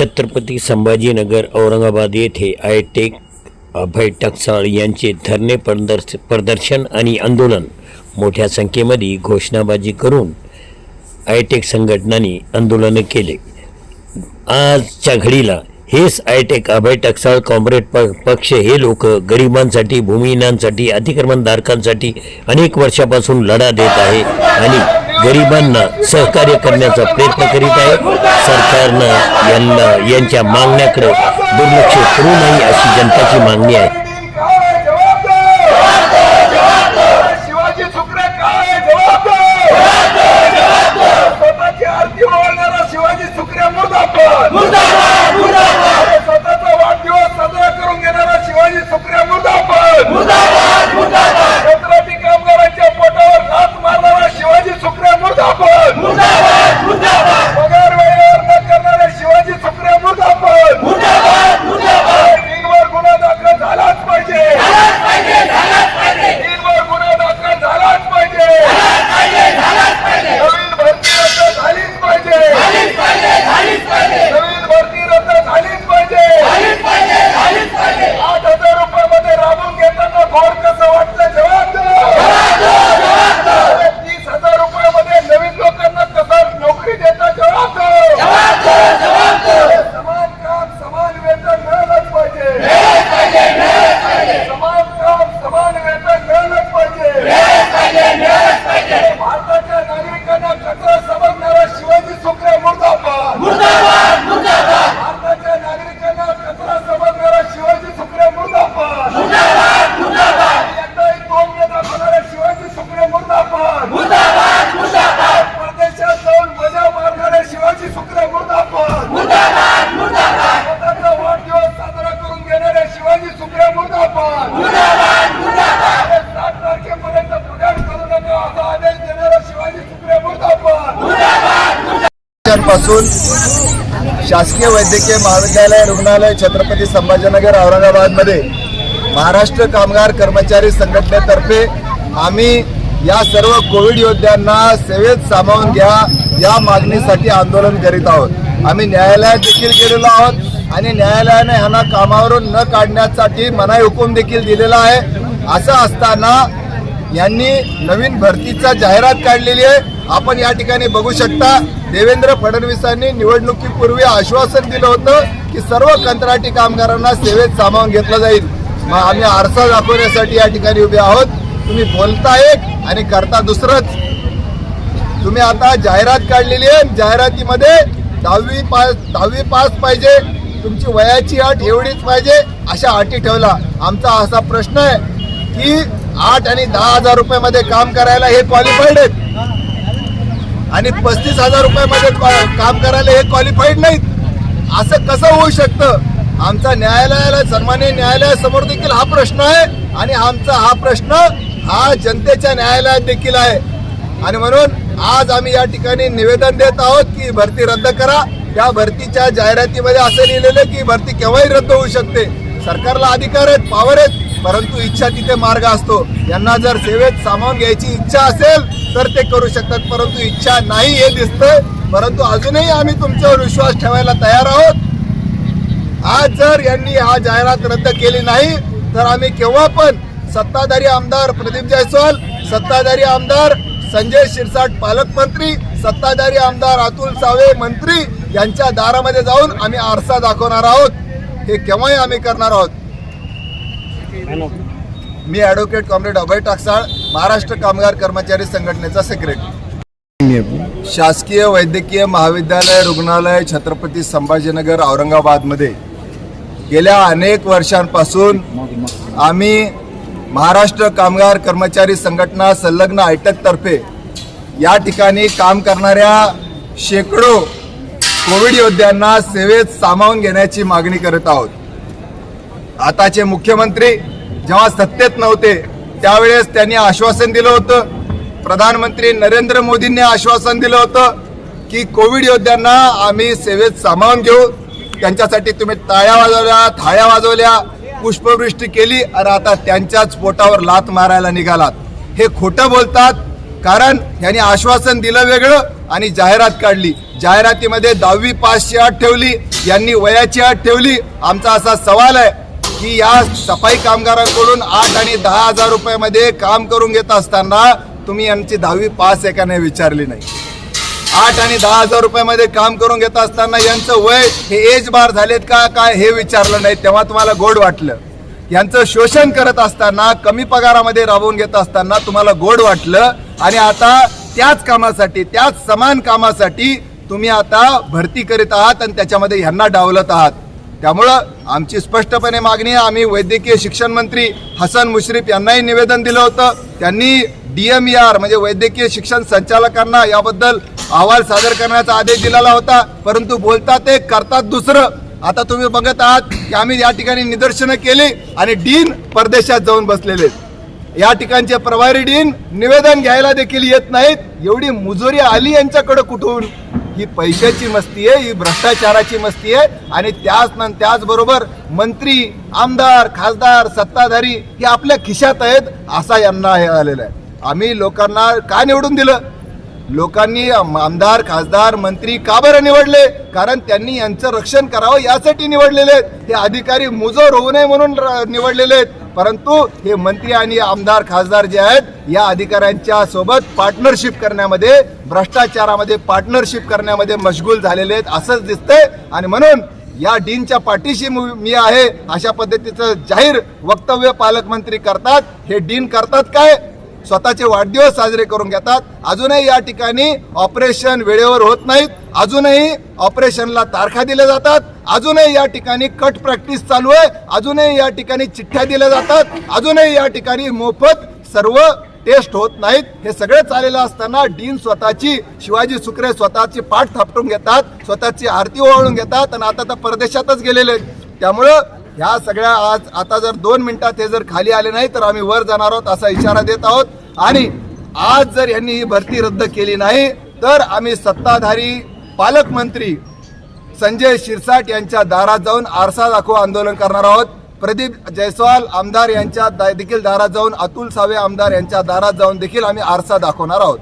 छत्रपती संभाजीनगर औरंगाबाद येथे आयटेक अभय टकसाळ यांचे धरणे प्रदर्श प्रदर्शन आणि आंदोलन मोठ्या संख्येमध्ये घोषणाबाजी करून आयटेक संघटनांनी आंदोलनं केले. आजच्या घडीला हेच आयटेक अभय टकसाळ कॉम्रेड प पक्ष हे लोक गरिबांसाठी भूमिहीनांसाठी अतिक्रमणधारकांसाठी अनेक वर्षापासून लढा देत आहे आणि गरिबांना सहकार्य करण्याचा प्रयत्न करीत आहे. सरकारनं यांना यांच्या मागण्याकडे दुर्लक्ष करू नये अशी जनताची मागणी आहे. शिवाजी सुकरे काय जबाबदार स्वतःची आरती ओवाळणारा शिवाजी सुकरे मुर्दाबाद अरे स्वतःचा वाढदिवस साजरा करून घेणारा शिवाजी सुकरे मुर्दाबाद छत्रपती कामगारांच्या पोटावर लाथ मारणारा शिवाजी सुकरे मुर्दाबाद पगार वेळेवर न करणारे शिवाजी सुकरे मुर्दाबाद टीमवर गुन्हा दाखल झालाच पाहिजे टीमवर गुन्हा दाखल झालाच पाहिजे नवीन भरती रद्द झालीच पाहिजे नवीन भरती रद्द झालीच पाहिजे आठ हजार रुपयामध्ये राबून घेताना घोर कसं वाटलं जवाब द्या. तीस हजार रुपयामध्ये नवीन लोकांना कसं नोकरी देता जवाब द्या. समान काम समान वेतन मिळालंच पाहिजे समान काम समान वेतन मिळालंच पाहिजे भारताच्या नागरिकांना कचरा समजणारा शिवाजी सुकरे मुर्दाबाद भारताच्या नागरिकांना कचरा समजणारा शिवाजी सुकरे मुर्दाबाद एकदाही तोंड न दाखवणारा शिवाजी सुकरे मुर्दाबाद परदेशात जाऊन मजा मारणारे शिवाजी सुकरे मुर्दाबाद स्वतःचा वाढदिवस साजरा करून घेणारे शिवाजी सुकरे मुर्दाबाद अरे सात तारखेपर्यंत पुण्यात करू नका असा आदेश देणारा शिवाजी सुकरे मुर्दाबाद असून शासकीय वैद्यकीय महाविद्यालय रुग्णालय छत्रपती संभाजीनगर औरंगाबादमध्ये महाराष्ट्र कामगार कर्मचारी संघटनेतर्फे आम्ही या सर्व कोविड योद्ध्यांना सेवेत सामावून घ्या या मागणीसाठी आंदोलन करीत आहोत. आम्ही न्यायालयात देखील गेलेलो आहोत आणि न्यायालयाने ह्यांना कामावरून न काढण्यासाठी मनाई हुकूम देखील दिलेला आहे. असं असताना यांनी नवीन भरतीचा जाहिरात काढलेली आहे. आपण या ठिकाणी बघू शकता देवेंद्र फडणवीसांनी निवडणुकीपूर्वी आश्वासन दिलं होतं की सर्व कंत्राटी कामगारांना सेवेत सामावून घेतलं जाईल. मग आम्ही आरसा दाखवण्यासाठी या ठिकाणी उभे आहोत. तुम्ही बोलता एक आणि करता दुसरंच. तुम्ही आता जाहिरात काढलेली आहे. जाहिरातीमध्ये दहावी पास दहावी पास पाहिजे. तुमची वयाची अट एवढीच पाहिजे अशा अटी ठेवला. आमचा असा प्रश्न आहे की आठ आणि दहा हजार रुपयामध्ये काम करायला हे क्वालिफाईड आहेत. आणि पस्तीस हजार रुपयामध्ये का- काम करायला हे क्वालिफाईड नाहीत. असं कसं होऊ शकतं? आमचा न्यायालयाला सन्मान्य न्यायालयासमोर देखील हा प्रश्न आहे. आणि आमचा हा प्रश्न हा जनतेच्या न्यायालयात देखील आहे. आणि म्हणून आज आम्ही या ठिकाणी निवेदन देत आहोत की भरती रद्द करा. या भरतीच्या जाहिरातीमध्ये असं लिहिलेलं की भरती केव्हाही रद्द होऊ शकते. सरकारला अधिकार आहेत पावर आहेत. परंतु इच्छा तिथे मार्ग असतो यांना जर सेवेत सामावून घ्यायची इच्छा असेल तर ते करू शकतात. परंतु इच्छा नाही हे दिसतंय. परंतु अजूनही आम्ही तुमच्यावर विश्वास ठेवायला तयार आहोत. आज जर यांनी हा जाहिरात रद्द केली नाही तर आम्ही केव्हा पण सत्ताधारी आमदार प्रदीप जायस्वाल सत्ताधारी आमदार संजय शिरसाट पालकमंत्री सत्ताधारी आमदार अतुल सावे मंत्री यांच्या दारामध्ये जाऊन आम्ही आरसा दाखवणार आहोत. हे केव्हाही आम्ही करणार आहोत. मी ॲडव्होकेट कॉम्रेड अभय टाकसाळ महाराष्ट्र कामगार कर्मचारी संघटनेचा सेक्रेटरी शासकीय वैद्यकीय महाविद्यालय रुग्णालय छत्रपती संभाजीनगर औरंगाबादमध्ये. गेल्या अनेक वर्षांपासून आम्ही महाराष्ट्र कामगार कर्मचारी संघटना संलग्न आयटकतर्फे या ठिकाणी काम करणाऱ्या शेकडो कोविड योद्ध्यांना सेवेत सामावून घेण्याची मागणी करत आहोत. आताचे मुख्यमंत्री जेव्हा सत्तेत नव्हते त्यावेळेस त्यांनी आश्वासन दिलं होतं. प्रधानमंत्री नरेंद्र मोदींनी आश्वासन दिलं होतं की कोविड योद्ध्यांना आम्ही सेवेत सामावून घेऊ. त्यांच्यासाठी तुम्ही टाळ्या वाजवल्या थाळ्या वाजवल्या पुष्पवृष्टी केली आणि आता त्यांच्याच पोटावर लात मारायला निघालात. हे खोटं बोलतात कारण यांनी आश्वासन दिलं वेगळं आणि जाहिरात काढली. जाहिरातीमध्ये दहावी पासची अट ठेवली यांनी वयाची अट ठेवली. आमचा असा सवाल आहे की या सफाई कामगारांकडून आठ आणि दहा हजार रुपयामध्ये काम करून घेत असताना तुम्ही यांची दहावी पास आहे का नाही विचारली नाही. आठ आणि दहा हजार रुपयामध्ये काम करून घेत असताना यांचं वय हे एज बार झालेत का काय हे विचारलं नाही. तेव्हा तुम्हाला गोड वाटलं. यांचं शोषण करत असताना कमी पगारामध्ये राबवून घेत असताना तुम्हाला गोड वाटलं. आणि आता त्याच कामासाठी त्याच समान कामासाठी तुम्ही आता भरती करीत आहात आणि त्याच्यामध्ये ह्यांना डावलत आहात. त्यामुळं आमची स्पष्टपणे मागणी आहे. आम्ही वैद्यकीय शिक्षण मंत्री हसन मुश्रीफ यांनाही निवेदन दिलं होतं. त्यांनी डी एम ई आर म्हणजे वैद्यकीय शिक्षण संचालकांना याबद्दल अहवाल सादर करण्याचा आदेश दिलेला होता. परंतु बोलतात ते करतात दुसरं. आता तुम्ही बघत आहात की आम्ही या ठिकाणी निदर्शनं केली आणि डीन परदेशात जाऊन बसलेले या ठिकाणचे प्रभारी डीन निवेदन घ्यायला देखील येत नाहीत. एवढी मुजोरी आली यांच्याकडे कुठून? ही पैशाची मस्ती आहे ही भ्रष्टाचाराची मस्ती आहे. आणि त्याच न त्याचबरोबर मंत्री आमदार खासदार सत्ताधारी हे आपल्या खिशात आहेत असा यांना हे आलेला आहे. आम्ही लोकांना का निवडून दिलं? लोकांनी आमदार खासदार मंत्री का बरं निवडले? कारण त्यांनी यांचं रक्षण करावं यासाठी निवडलेले आहेत. हे अधिकारी मुजोर होऊ नये म्हणून र- निवडलेले आहेत. परंतु हे मंत्री आणि आमदार खासदार जे आहेत या अधिकाऱ्यांच्या सोबत पार्टनरशिप करण्यामध्ये भ्रष्टाचारामध्ये पार्टनरशिप करण्यामध्ये मशगूल झालेले आहेत असंच दिसतंय. आणि म्हणून या डीनच्या पाठीशी मी आहे अशा पद्धतीचं जाहीर वक्तव्य पालकमंत्री करतात. हे डीन करतात काय? स्वतःचे वाढदिवस साजरे करून घेतात. अजूनही या ठिकाणी ऑपरेशन वेळेवर होत नाहीत. अजूनही ऑपरेशनला तारखा दिल्या जातात. अजूनही या ठिकाणी कट प्रॅक्टिस चालू आहे. अजूनही या ठिकाणी चिठ्ठ्या दिल्या जातात. अजूनही या ठिकाणी मोफत सर्व टेस्ट होत नाहीत. हे सगळं चाललेलं असताना डीन स्वतःची शिवाजी सुकरे स्वतःची पाठ थापटून घेतात स्वतःची आरती ओवाळून घेतात आणि आता तर परदेशातच गेलेले आहेत. त्यामुळं ह्या सगळ्या आज आता जर दोन मिनिटात हे जर खाली आले नाही तर आम्ही वर जाणार आहोत असा इशारा देत आहोत. आणि आज जर यांनी ही भरती रद्द केली नाही तर आम्ही सत्ताधारी पालकमंत्री संजय शिरसाट यांच्या दारात जाऊन आरसा दाखव आंदोलन करणार आहोत. प्रदीप जयस्वाल आमदार यांच्या देखील दारात जाऊन अतुल सावे आमदार यांच्या दारात जाऊन देखील आम्ही आरसा दाखवणार आहोत.